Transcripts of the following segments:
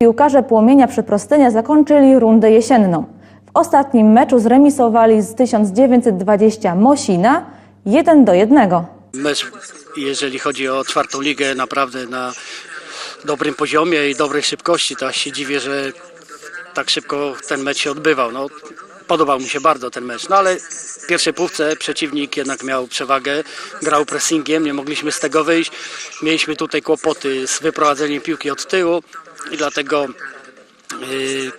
Piłkarze Płomienia Przeprostynia zakończyli rundę jesienną. W ostatnim meczu zremisowali z 1920 Mosina 1 do 1. Mecz, jeżeli chodzi o czwartą ligę, naprawdę na dobrym poziomie i dobrej szybkości. To się dziwię, że tak szybko ten mecz się odbywał. No, podobał mi się bardzo ten mecz. No ale w pierwszej półce przeciwnik jednak miał przewagę, grał pressingiem, nie mogliśmy z tego wyjść. Mieliśmy tutaj kłopoty z wyprowadzeniem piłki od tyłu i dlatego yy,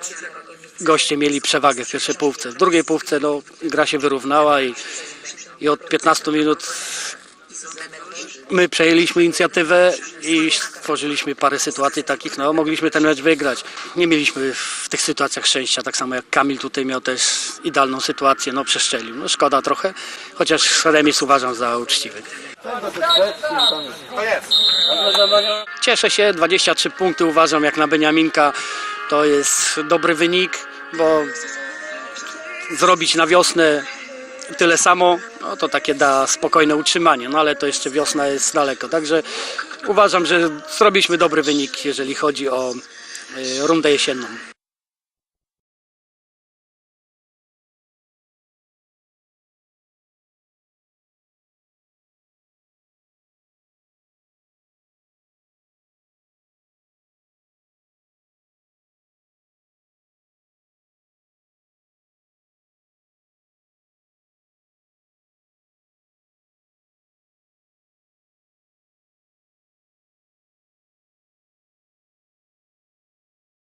goście mieli przewagę w pierwszej półce. W drugiej półce no, gra się wyrównała i, i od 15 minut my przejęliśmy inicjatywę i stworzyliśmy parę sytuacji takich, no mogliśmy ten mecz wygrać. Nie mieliśmy w tych sytuacjach szczęścia, tak samo jak Kamil tutaj miał też idealną sytuację, no przeszczelił. No szkoda trochę, chociaż remis uważam za uczciwy. Cieszę się, 23 punkty uważam jak na Beniaminka to jest dobry wynik, bo zrobić na wiosnę tyle samo, no to takie da spokojne utrzymanie, no ale to jeszcze wiosna jest daleko, także uważam, że zrobiliśmy dobry wynik, jeżeli chodzi o y, rundę jesienną.